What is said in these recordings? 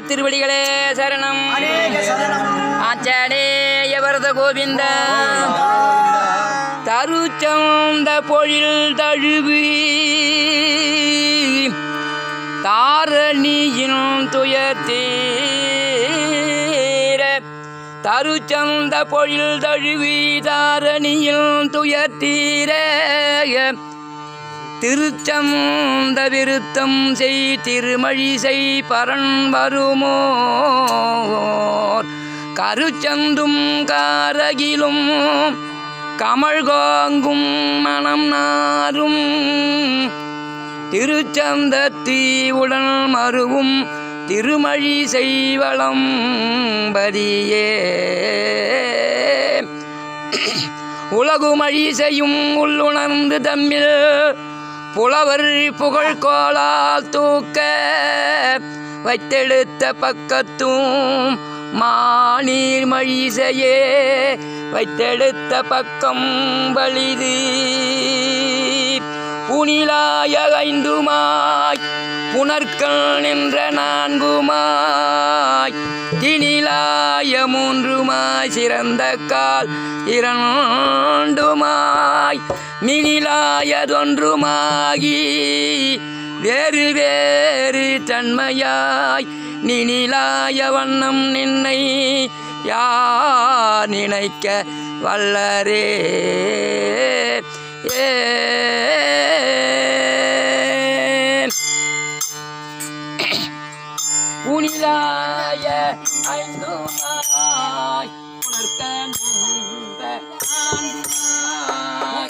திருவடிகளே சரணம். ஆச்சாடேய வரத கோவிந்த? தருச்சந்த பொழில் தழுவி. தாரணியின் துயத்தீர தருச்சந்த பொழில் தழுவி தாரணியில் துயத்தீர திருச்சந்த விருத்தம் செய் திருமழி செய் பரன் வருமோர். கருச்சந்தும் காரகிலும் கமழ்கோங்கும் மனம் நாரும். திருச்சந்தத்தி உடல் மருவும் திருமழி செய்வளம் பதியே உலகுமழி செய்யும் உள்ளுணர்ந்து தம்மில் புலவர் புகழ் கோலால் தூக்க வைத்தெடுத்த பக்கத்தும் மாநீர் மழிசையே வைத்தெடுத்த பக்கம் வலிது புனிலாய ஐந்துமாய் புனற்கள் நின்ற நான்குமாய் தினிலாய மூன்றுமாய் சிறந்த கால் இரண்டுமாய். மினிலாயதொன்றுமாகி வேறு வேறு தன்மையாய் நினிலாய வண்ணம் நின்னை யார் நினைக்க வல்லரே? ஏ. புனிலாய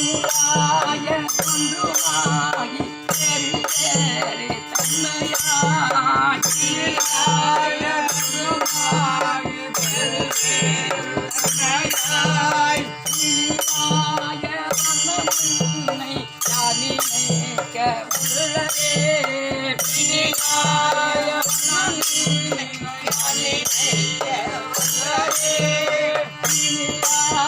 ஒன்றாயம் ஒன்றுமாகி பெரு பெரு தன்மையாய் ஒன்றுமாகி பெரு பெரு தன்மையாய் இனியாய மன்னனை தனிமைக்க உள்ளதே இனியாய மன்னனை தனிமைக்க உள்ளதே இனியாய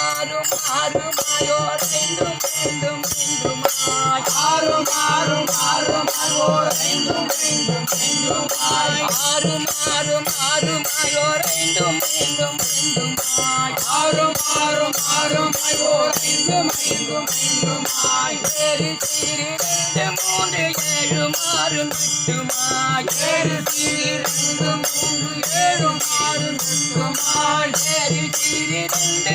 மாறும் மாறுமாயோர் என்றும் என்றும் என்றுமாய் மாறும் மாறும் மாறுமாயோர் என்றும் என்றும் என்றுமாய் மாறும் மாறும் மாறுமாயோர் என்றும் என்றும் என்றுமாய் மாறும் மாறும் மாறுமாயோர் என்றும் என்றும் என்றுமாய் வேறு சிறு ரெண்டு மூன்று ஏழு மாறு மட்டுமாய் வேறு சிறு ரெண்டு மூன்று ஏழு மாறு மட்டுமாய் வேறு சிறு ரெண்டு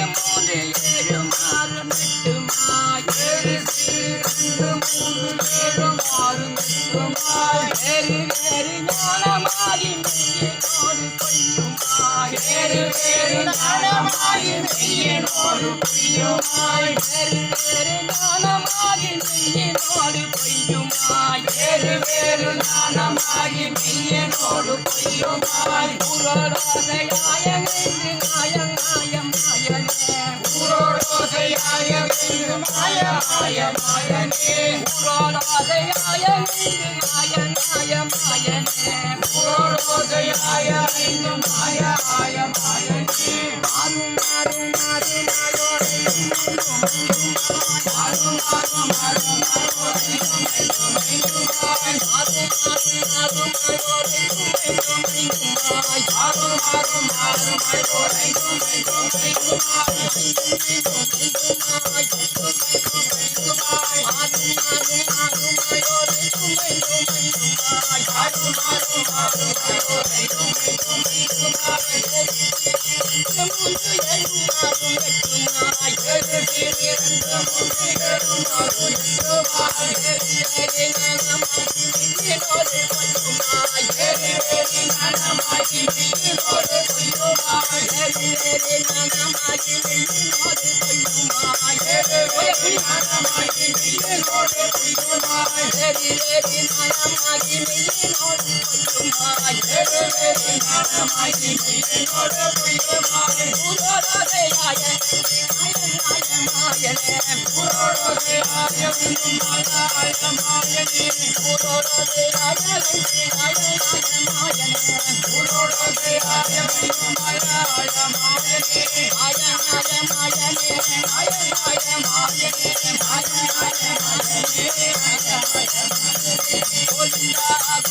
நடமாய் மெய்யனோடு பிரியுமாய் பெரு பெரு பெருவேறு தானமாகி பிரியனோடு பொய்யுமாய் குரோடோசை ஆயங்கைந்து நாயம் நாயம் நாயனே குரோடோசை ஆயங்கைந்து மாய மாய மாயனே குரோடோசை ஆயங்கைந்து மாய நாய மாயனே குரோடோசை ஆயங்கைந்து மாய ஆய மாயனே மாறும் மாறும் மாறும் நாயோடையும் மாறும் மாறும் மாறும் மாறும் Thank you. மனமாகி நோடு ಎದಿರೆದಿ ನನಮಾಗಿ ಮಿಲ್ಲಿ ನೋಡಿ ಕುಂದುಮ ಎದಿರೆದಿ ನನಮಾಗಿ ಮಿಲ್ಲಿ ನೋಡ ಕುಂದುಮಾರೆ ಪುರೋಡೋದೆ ಆಯ ಆಯ ಮಾಯನೆ ಪುರೋಡೋದೆ ಆಯ ಕುಂದುಮಾರ ಆಯ ಮಾಯನೆ ಪುರೋಡೋದೆ ಆಯ ಆಯ ಆಯ ಮಾಯನೆ ಪುರೋಡೋದೆ ಆಯ ಕುಂದುಮಾರ ಆಯ ಮಾಯನೆ ಆಯ ಆಯ ಮಾಯನೆ ಆಯ ಆಯ ಮಾಯನೆ ಆಯ I'm sorry.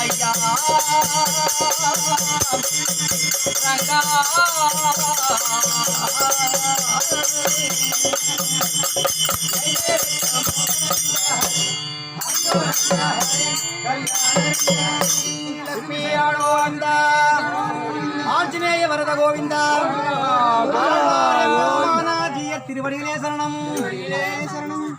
ஐயா ரங்கா ஆஞ்சநேய வரத கோவிந்தா திருவடிகளே சரணம். திருவடிகளே சரணம்.